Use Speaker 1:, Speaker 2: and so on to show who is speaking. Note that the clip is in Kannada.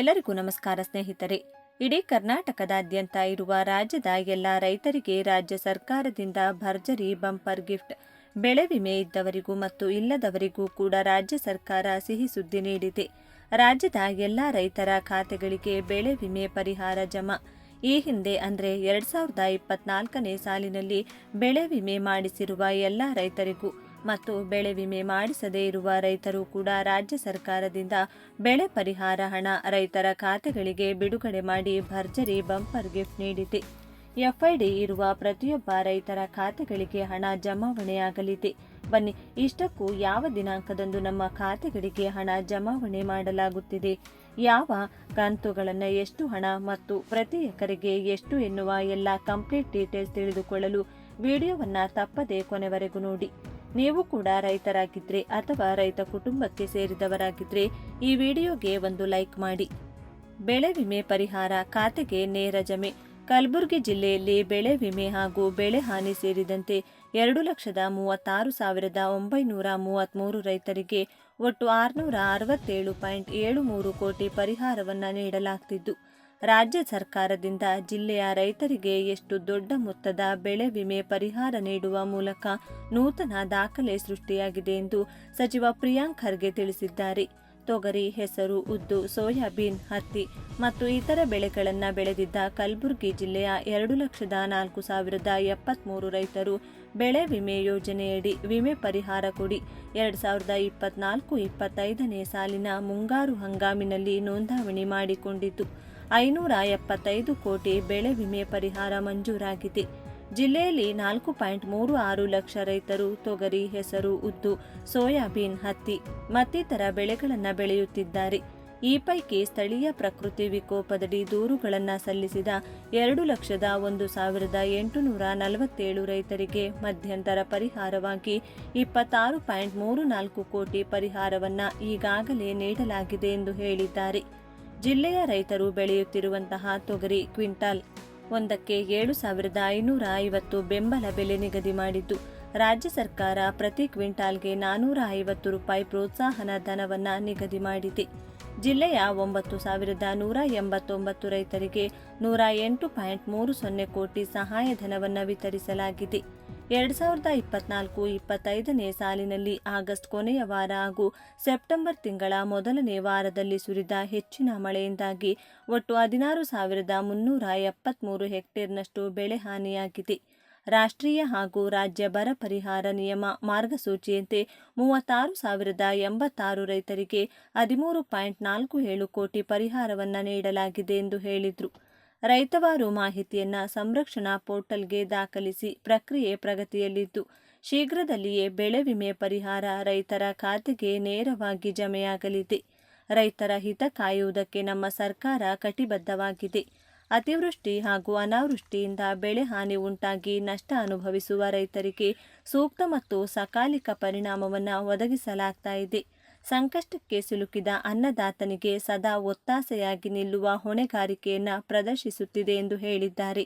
Speaker 1: ಎಲ್ಲರಿಗೂ ನಮಸ್ಕಾರ ಸ್ನೇಹಿತರೆ. ಇಡೀ ಕರ್ನಾಟಕದಾದ್ಯಂತ ಇರುವ ರಾಜ್ಯದ ಎಲ್ಲ ರೈತರಿಗೆ ರಾಜ್ಯ ಸರ್ಕಾರದಿಂದ ಭರ್ಜರಿ ಬಂಪರ್ ಗಿಫ್ಟ್. ಬೆಳೆ ವಿಮೆ ಇದ್ದವರಿಗೂ ಮತ್ತು ಇಲ್ಲದವರಿಗೂ ಕೂಡ ರಾಜ್ಯ ಸರ್ಕಾರ ಸಿಹಿ ಸುದ್ದಿ ನೀಡಿದೆ. ರಾಜ್ಯದ ಎಲ್ಲ ರೈತರ ಖಾತೆಗಳಿಗೆ ಬೆಳೆ ವಿಮೆ ಪರಿಹಾರ ಜಮಾ. ಈ ಹಿಂದೆ ಅಂದರೆ ಎರಡ್ ಸಾವಿರದ ಇಪ್ಪತ್ನಾಲ್ಕನೇ ಸಾಲಿನಲ್ಲಿ ಬೆಳೆ ವಿಮೆ ಮಾಡಿಸಿರುವ ಎಲ್ಲ ರೈತರಿಗೂ ಮತ್ತು ಬೆಳೆ ವಿಮೆ ಮಾಡಿಸದೇ ಇರುವ ರೈತರು ಕೂಡ ರಾಜ್ಯ ಸರ್ಕಾರದಿಂದ ಬೆಳೆ ಪರಿಹಾರ ಹಣ ರೈತರ ಖಾತೆಗಳಿಗೆ ಬಿಡುಗಡೆ ಮಾಡಿ ಭರ್ಜರಿ ಬಂಪರ್ ಗಿಫ್ಟ್ ನೀಡಿದೆ. ಎಫ್ಐಡಿ ಇರುವ ಪ್ರತಿಯೊಬ್ಬ ರೈತರ ಖಾತೆಗಳಿಗೆ ಹಣ ಜಮಾವಣೆಯಾಗಲಿದೆ. ಬನ್ನಿ, ಇಷ್ಟಕ್ಕೂ ಯಾವ ದಿನಾಂಕದಂದು ನಮ್ಮ ಖಾತೆಗಳಿಗೆ ಹಣ ಜಮಾವಣೆ ಮಾಡಲಾಗುತ್ತಿದೆ? ಯಾವ ಕಂತುಗಳನ್ನು ಎಷ್ಟು ಹಣ ಮತ್ತು ಪ್ರತಿ ಎಕರೆಗೆ ಎಷ್ಟು ಎನ್ನುವ ಎಲ್ಲ ಕಂಪ್ಲೀಟ್ ಡೀಟೇಲ್ಸ್ ತಿಳಿದುಕೊಳ್ಳಲು ವಿಡಿಯೋವನ್ನು ತಪ್ಪದೇ ಕೊನೆವರೆಗೂ ನೋಡಿ. ನೀವು ಕೂಡ ರೈತರಾಗಿದ್ರೆ ಅಥವಾ ರೈತ ಕುಟುಂಬಕ್ಕೆ ಸೇರಿದವರಾಗಿದ್ರೆ ಈ ವಿಡಿಯೋಗೆ ಒಂದು ಲೈಕ್ ಮಾಡಿ. ಬೆಳೆ ವಿಮೆ ಪರಿಹಾರ ಖಾತೆಗೆ ನೇರ ಜಮೆ. ಕಲಬುರಗಿ ಜಿಲ್ಲೆಯಲ್ಲಿ ಬೆಳೆ ವಿಮೆ ಹಾಗೂ ಬೆಳೆ ಹಾನಿ ಸೇರಿದಂತೆ ಎರಡು ಲಕ್ಷದ ಮೂವತ್ತಾರು ಸಾವಿರದ ಒಂಬೈನೂರ ಮೂವತ್ತ್ಮೂರು ರೈತರಿಗೆ ಒಟ್ಟು ಆರುನೂರ ಅರವತ್ತೇಳು ಪಾಯಿಂಟ್ ಏಳು ಮೂರು ಕೋಟಿ ಪರಿಹಾರವನ್ನು ನೀಡಲಾಗ್ತಿದ್ದು. ರಾಜ್ಯ ಸರ್ಕಾರದಿಂದ ಜಿಲ್ಲೆಯ ರೈತರಿಗೆ ಎಷ್ಟು ದೊಡ್ಡ ಮೊತ್ತದ ಬೆಳೆ ವಿಮೆ ಪರಿಹಾರ ನೀಡುವ ಮೂಲಕ ನೂತನ ದಾಖಲೆ ಸೃಷ್ಟಿಯಾಗಿದೆ ಎಂದು ಸಚಿವ ಪ್ರಿಯಾಂಕ್ ಖರ್ಗೆ ತಿಳಿಸಿದ್ದಾರೆ. ತೊಗರಿ, ಹೆಸರು, ಉದ್ದು, ಸೋಯಾಬೀನ್, ಹತ್ತಿ ಮತ್ತು ಇತರ ಬೆಳೆಗಳನ್ನು ಬೆಳೆದಿದ್ದ ಕಲಬುರಗಿ ಜಿಲ್ಲೆಯ ಎರಡು ಲಕ್ಷದ ನಾಲ್ಕು ಸಾವಿರದ ಎಪ್ಪತ್ಮೂರು ರೈತರು ಬೆಳೆ ವಿಮೆ ಯೋಜನೆಯಡಿ ವಿಮೆ ಪರಿಹಾರ ಕೊಡಿ. ಎರಡು ಸಾವಿರದ ಇಪ್ಪತ್ನಾಲ್ಕು, ಇಪ್ಪತ್ತೈದನೇ ಸಾಲಿನ ಮುಂಗಾರು ಹಂಗಾಮಿನಲ್ಲಿ ನೋಂದಾವಣಿ ಮಾಡಿಕೊಂಡಿದ್ದು ಐನೂರ ಎಪ್ಪತ್ತೈದು ಕೋಟಿ ಬೆಳೆ ವಿಮೆ ಪರಿಹಾರ ಮಂಜೂರಾಗಿದೆ. ಜಿಲ್ಲೆಯಲ್ಲಿ ನಾಲ್ಕು ಪಾಯಿಂಟ್ ಮೂರು ಆರು ಲಕ್ಷ ರೈತರು ತೊಗರಿ, ಹೆಸರು, ಉದ್ದು, ಸೋಯಾಬೀನ್, ಹತ್ತಿ ಮತ್ತಿತರ ಬೆಳೆಗಳನ್ನು ಬೆಳೆಯುತ್ತಿದ್ದಾರೆ. ಈ ಪೈಕಿ ಸ್ಥಳೀಯ ಪ್ರಕೃತಿ ವಿಕೋಪದಡಿ ದೂರುಗಳನ್ನು ಸಲ್ಲಿಸಿದ ಎರಡು ಲಕ್ಷದ ಒಂದು ಸಾವಿರದ ಎಂಟುನೂರ ನಲವತ್ತೇಳು ರೈತರಿಗೆ ಮಧ್ಯಂತರ ಪರಿಹಾರವಾಗಿ ಇಪ್ಪತ್ತಾರು ಪಾಯಿಂಟ್ ಮೂರು ನಾಲ್ಕು ಕೋಟಿ ಪರಿಹಾರವನ್ನು ಈಗಾಗಲೇ ನೀಡಲಾಗಿದೆ ಎಂದು ಹೇಳಿದ್ದಾರೆ. ಜಿಲ್ಲೆಯ ರೈತರು ಬೆಳೆಯುತ್ತಿರುವಂತಹ ತೊಗರಿ ಕ್ವಿಂಟಾಲ್ ಒಂದಕ್ಕೆ ಏಳು ಸಾವಿರದ ಐನೂರ ಐವತ್ತು ಬೆಂಬಲ ಬೆಲೆ ನಿಗದಿ ಮಾಡಿದ್ದು. ರಾಜ್ಯ ಸರ್ಕಾರ ಪ್ರತಿ ಕ್ವಿಂಟಾಲ್ಗೆ ನಾನೂರ ಐವತ್ತು ರೂಪಾಯಿ ಪ್ರೋತ್ಸಾಹನ ಧನವನ್ನು ನಿಗದಿ ಮಾಡಿದೆ. ಜಿಲ್ಲೆಯ ಒಂಬತ್ತು ಸಾವಿರದ ನೂರ ಎಂಬತ್ತೊಂಬತ್ತು ರೈತರಿಗೆ ನೂರ ಎಂಟು ಪಾಯಿಂಟ್ ಮೂರು ಸೊನ್ನೆ ಕೋಟಿ ಸಹಾಯಧನವನ್ನು ವಿತರಿಸಲಾಗಿದೆ. ಎರಡು ಸಾವಿರದ ಇಪ್ಪತ್ನಾಲ್ಕು ಇಪ್ಪತ್ತೈದನೇ ಸಾಲಿನಲ್ಲಿ ಆಗಸ್ಟ್ ಕೊನೆಯ ವಾರ ಹಾಗೂ ಸೆಪ್ಟೆಂಬರ್ ತಿಂಗಳ ಮೊದಲನೇ ವಾರದಲ್ಲಿ ಸುರಿದ ಹೆಚ್ಚಿನ ಮಳೆಯಿಂದಾಗಿ ಒಟ್ಟು ಹದಿನಾರು ಸಾವಿರದ ಮುನ್ನೂರ ಎಪ್ಪತ್ಮೂರು ಹೆಕ್ಟೇರ್ನಷ್ಟು ಬೆಳೆ ಹಾನಿಯಾಗಿದೆ. ರಾಷ್ಟ್ರೀಯ ಹಾಗೂ ರಾಜ್ಯ ಬರ ಪರಿಹಾರ ನಿಯಮ ಮಾರ್ಗಸೂಚಿಯಂತೆ ಮೂವತ್ತಾರು ಸಾವಿರದ ಎಂಬತ್ತಾರು ರೈತರಿಗೆ ಹದಿಮೂರು ಪಾಯಿಂಟ್ ನಾಲ್ಕು ಏಳು ಕೋಟಿ ಪರಿಹಾರವನ್ನು ನೀಡಲಾಗಿದೆ ಎಂದು ಹೇಳಿದರು. ರೈತವಾರು ಮಾಹಿತಿಯನ್ನು ಸಂರಕ್ಷಣಾ ಪೋರ್ಟಲ್ಗೆ ದಾಖಲಿಸಿ ಪ್ರಕ್ರಿಯೆ ಪ್ರಗತಿಯಲ್ಲಿದ್ದು, ಶೀಘ್ರದಲ್ಲಿಯೇ ಬೆಳೆ ವಿಮೆ ಪರಿಹಾರ ರೈತರ ಖಾತೆಗೆ ನೇರವಾಗಿ ಜಮೆಯಾಗಲಿದೆ. ರೈತರ ಹಿತ ಕಾಯುವುದಕ್ಕೆ ನಮ್ಮ ಸರ್ಕಾರ ಕಟಿಬದ್ಧವಾಗಿದೆ. ಅತಿವೃಷ್ಟಿ ಹಾಗೂ ಅನಾವೃಷ್ಟಿಯಿಂದ ಬೆಳೆ ಹಾನಿ ಉಂಟಾಗಿ ನಷ್ಟ ಅನುಭವಿಸುವ ರೈತರಿಗೆ ಸೂಕ್ತ ಮತ್ತು ಸಕಾಲಿಕ ಪರಿಣಾಮವನ್ನು ಒದಗಿಸಲಾಗ್ತಾ ಸಂಕಷ್ಟಕ್ಕೆ ಸಿಲುಕಿದ ಅನ್ನದಾತನಿಗೆ ಸದಾ ಒತ್ತಾಸೆಯಾಗಿ ನಿಲ್ಲುವ ಹೊಣೆಗಾರಿಕೆಯನ್ನು ಪ್ರದರ್ಶಿಸುತ್ತಿದೆ ಎಂದು ಹೇಳಿದ್ದಾರೆ.